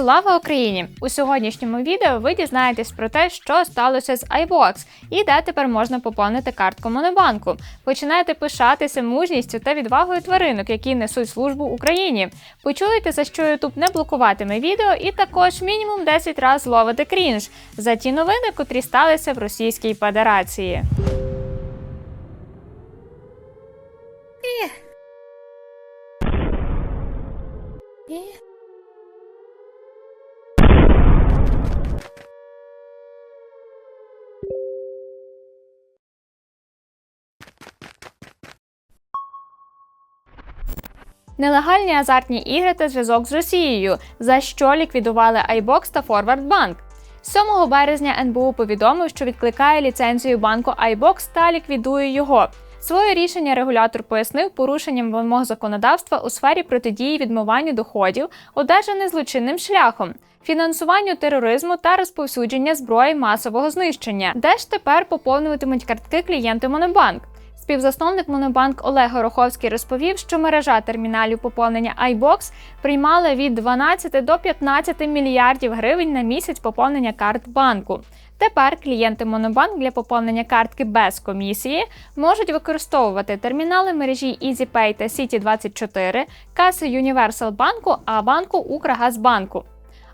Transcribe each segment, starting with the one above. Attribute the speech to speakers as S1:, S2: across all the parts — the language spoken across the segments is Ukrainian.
S1: Слава Україні! У сьогоднішньому відео ви дізнаєтесь про те, що сталося з iBox і де тепер можна поповнити картку Монобанку. Починаєте пишатися мужністю та відвагою тваринок, які несуть службу Україні. Почуєте, за що YouTube не блокуватиме відео, і також мінімум 10 разів зловите крінж за ті новини, котрі сталися в Російській Федерації. Нелегальні азартні ігри та зв'язок з Росією, за що ліквідували iBox та Forward Bank. 7 березня НБУ повідомив, що відкликає ліцензію банку iBox та ліквідує його. Своє рішення регулятор пояснив порушенням вимог законодавства у сфері протидії відмиванню доходів, одержаних злочинним шляхом, фінансуванню тероризму та розповсюдження зброї масового знищення, де ж тепер поповнюватимуть картки клієнти Монобанк. Співзасновник Монобанк Олег Гороховський розповів, що мережа терміналів поповнення iBox приймала від 12 до 15 мільярдів гривень на місяць поповнення карт банку. Тепер клієнти Монобанк для поповнення картки без комісії можуть використовувати термінали мережі EasyPay та City24, каси Universal банку, а банку Укргазбанку.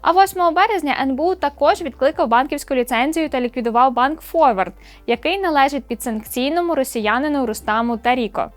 S1: А 8 березня НБУ також відкликав банківську ліцензію та ліквідував банк Forward, який належить підсанкційному росіянину Рустаму Таріко.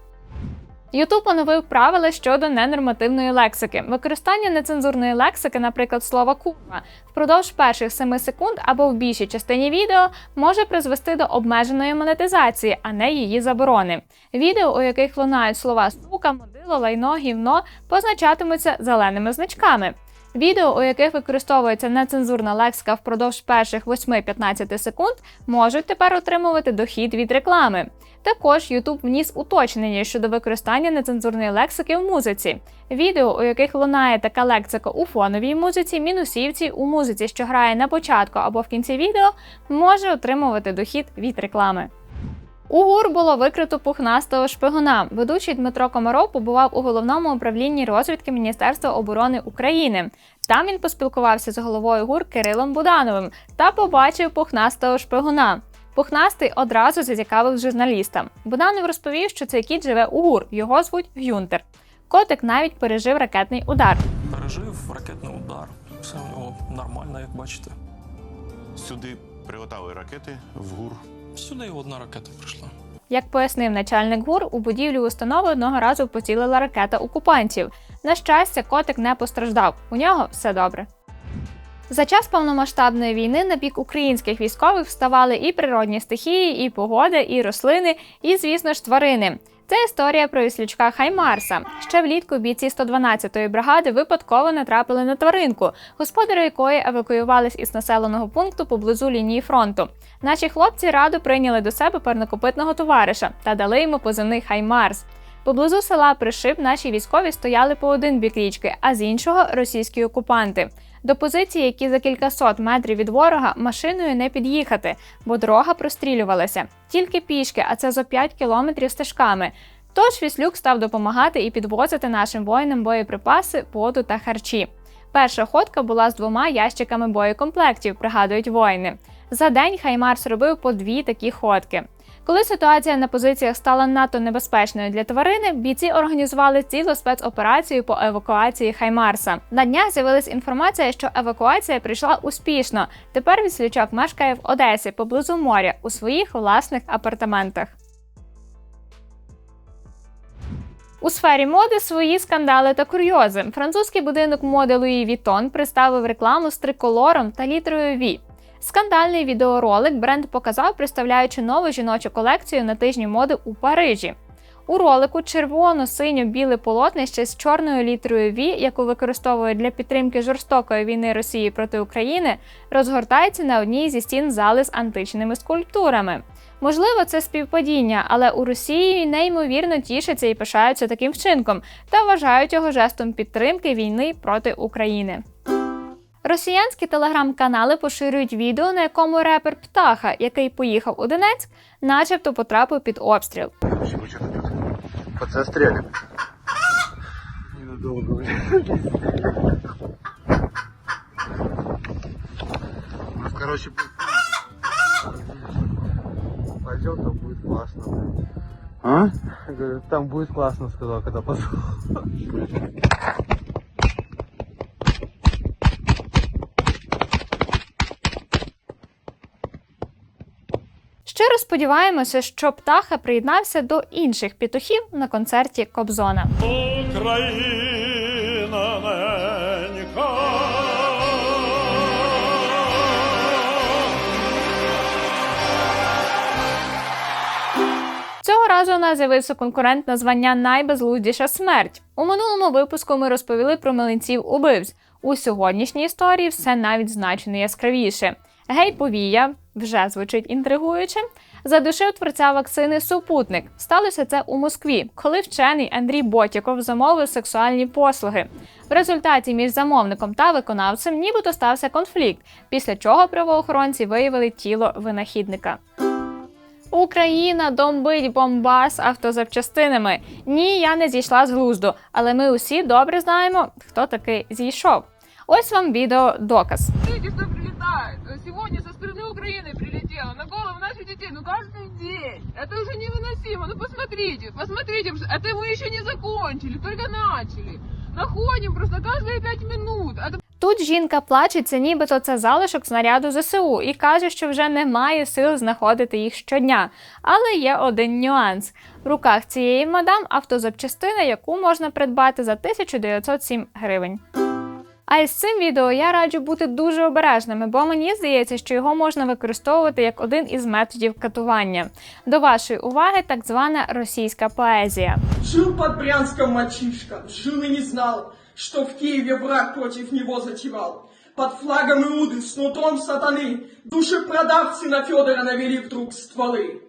S1: Ютуб оновив правила щодо ненормативної лексики. Використання нецензурної лексики, наприклад, слова курва, впродовж перших 7 секунд або в більшій частині відео може призвести до обмеженої монетизації, а не її заборони. Відео, у яких лунають слова сука, модило, лайно, гівно, позначатимуться зеленими значками. Відео, у яких використовується нецензурна лексика впродовж перших 8-15 секунд, можуть тепер отримувати дохід від реклами. Також YouTube вніс уточнення щодо використання нецензурної лексики в музиці. Відео, у яких лунає така лексика у фоновій музиці, мінусівці у музиці, що грає на початку або в кінці відео, може отримувати дохід від реклами. У ГУР було викрито пухнастого шпигуна. Ведучий Дмитро Комаров побував у головному управлінні розвідки Міністерства оборони України. Там він поспілкувався з головою ГУР Кирилом Будановим та побачив пухнастого шпигуна. Пухнастий одразу зацікавив журналіста. Буданов розповів, що цей кіт живе у ГУР. Його звуть Гюнтер. Котик навіть пережив ракетний удар.
S2: Пережив ракетний удар. Все у нього нормально, як бачите.
S3: Сюди прилетали ракети в ГУР.
S2: Сюди одна ракета прийшла.
S1: Як пояснив начальник ГУР, у будівлю установи одного разу поцілила ракета окупантів. На щастя, котик не постраждав. У нього все добре. За час повномасштабної війни на бік українських військових вставали і природні стихії, і погода, і рослини, і, звісно ж, тварини. Це історія про віслючка Хаймарса. Ще влітку бійці 112-ї бригади випадково натрапили на тваринку, господарі якої евакуювались із населеного пункту поблизу лінії фронту. Наші хлопці радо прийняли до себе парнокопитного товариша та дали йому позивний Хаймарс. Поблизу села Пришиб наші військові стояли по один бік річки, а з іншого російські окупанти. До позиції, які за кількасот метрів від ворога, машиною не під'їхати, бо дорога прострілювалася. Тільки пішки, а це за 5 кілометрів стежками. Тож Віслюк став допомагати і підвозити нашим воїнам боєприпаси, воду та харчі. Перша ходка була з двома ящиками боєкомплектів, пригадують воїни. За день Хаймарс робив по дві такі ходки. Коли ситуація на позиціях стала надто небезпечною для тварини, бійці організували цілу спецоперацію по евакуації Хаймарса. На днях з'явилась інформація, що евакуація прийшла успішно. Тепер відслючок мешкає в Одесі поблизу моря у своїх власних апартаментах. У сфері моди свої скандали та курйози. Французький будинок моди Louis Vuitton представив рекламу з триколором та літерою V. Скандальний відеоролик бренд показав, представляючи нову жіночу колекцію на тижні моди у Парижі. У ролику червоно-синьо-біле полотнище з чорною літерою V, яку використовують для підтримки жорстокої війни Росії проти України, розгортається на одній зі стін зали з античними скульптурами. Можливо, це співпадіння, але у Росії неймовірно тішаться і пишаються таким вчинком та вважають його жестом підтримки війни проти України. Росіянські телеграм-канали поширюють відео, на якому репер Птаха, який поїхав у Донецьк, начебто потрапив під обстріл.
S4: Идет? Подсострелим. Ненадолго, блин. Короче, пойдем, там будет классно.
S5: А?
S4: Говорю, там будет классно, сказал, когда пошел.
S1: Щиро сподіваємося, що птаха приєднався до інших петухів на концерті Кобзона.
S2: Україна ненька.
S1: Цього разу у нас з'явився конкурент на звання Найбезглуздіша смерть. У минулому випуску ми розповіли про млинців убивць. У сьогоднішній історії все навіть значно яскравіше. Гей Повія вже звучить інтригуюче. Задушив творця вакцини супутник. Сталося це у Москві, коли вчений Андрій Ботіков замовив сексуальні послуги. В результаті між замовником та виконавцем нібито стався конфлікт, після чого правоохоронці виявили тіло винахідника. Україна домбить бомбас автозапчастинами. Ні, я не зійшла з глузду, але ми усі добре знаємо, хто таки зійшов. Ось вам відео доказ.
S6: Смотрите, Украины прилетело на голову наших детей. Ну каждый день. Это уже невыносимо. Ну посмотрите, посмотрите. Это мы еще не закончили, только начали. Находим просто каждые пять минут. Это
S1: Тут жінка плачеться, нібито це залишок снаряду ЗСУ, і каже, що вже немає сил знаходити їх щодня. Але є один нюанс: в руках цієї мадам автозапчастина, яку можна придбати за 1907 гривень. А із цим відео я раджу бути дуже обережними, бо мені здається, що його можна використовувати як один із методів катування. До вашої уваги так звана російська поезія.
S7: Жил под Брянском мальчишка, жил и не знал, что в Киеве враг против него затевал. Под флагом Иуды с нутром сатаны душепродавцы на Федора навели вдруг стволы.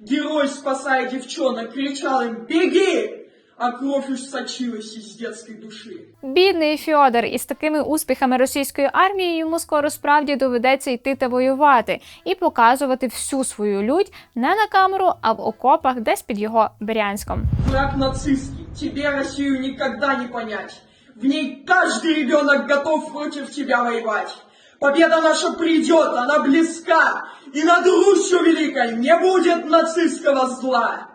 S7: Герой, спасая девчонок, кричал им «Беги!», А кровь уж сочилась из детской души.
S1: Бідний Фьодор із такими успіхами російської армії йому скоро справді доведеться йти та воювати і показувати всю свою лють не на камеру, а в окопах десь під його Брянськом.
S7: Враг нацистский, тебе Россию никогда не понять. В ней каждый ребенок готов против тебя воевать. Победа наша придет, она близка, и над Русью Великой не будет нацистского зла.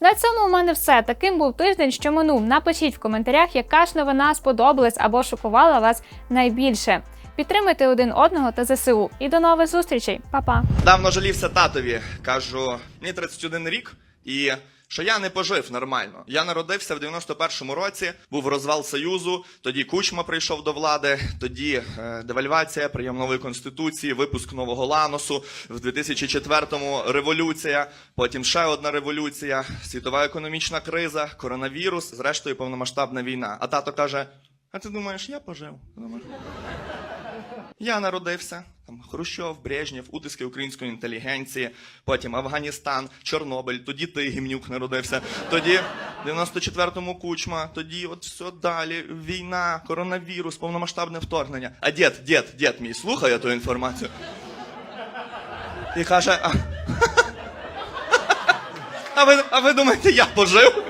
S1: На цьому у мене все. Таким був тиждень, що минув. Напишіть в коментарях, яка ж новина сподобалась або шокувала вас найбільше. Підтримайте один одного та ЗСУ. І до нових зустрічей, Па-па!
S8: Давно жалівся татові. Кажу, мені 31 рік, і що я не пожив нормально. Я народився в 91-му році, був розвал Союзу, тоді Кучма прийшов до влади, тоді е, девальвація, прийом нової конституції, випуск нового ланосу, в 2004-му революція, потім ще одна революція, світова економічна криза, коронавірус, зрештою повномасштабна війна. А тато каже: А ти думаєш, я пожив? Ти? Я народився. Там Хрущов, Брежнєв, утиски української інтелігенції, потім Афганістан, Чорнобиль, тоді ти гімнюк народився, тоді в 94-му кучма, тоді от все далі, війна, коронавірус, повномасштабне вторгнення. А дід, дід, дід мій слухає ту інформацію. І каже: а, а, ви, а ви думаєте, я пожив?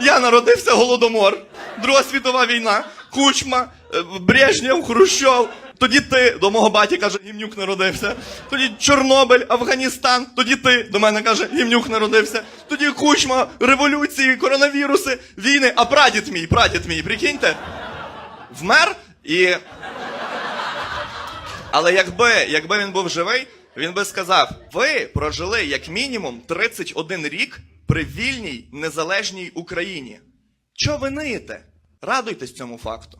S8: Я народився голодомор, Друга світова війна, Кучма, е, Брежнєв, Хрущов. Тоді ти до мого баті каже, гімнюк народився. Тоді Чорнобиль, Афганістан. Тоді ти до мене каже, гімнюк народився. Тоді Кучма, революції, коронавіруси, війни. А прадід мій, прадід мій, прикиньте, вмер і. Але якби, якби він був живий, він би сказав: ви прожили як мінімум 31 рік при вільній незалежній Україні. Чого ви ниєте? Радуйтесь цьому факту.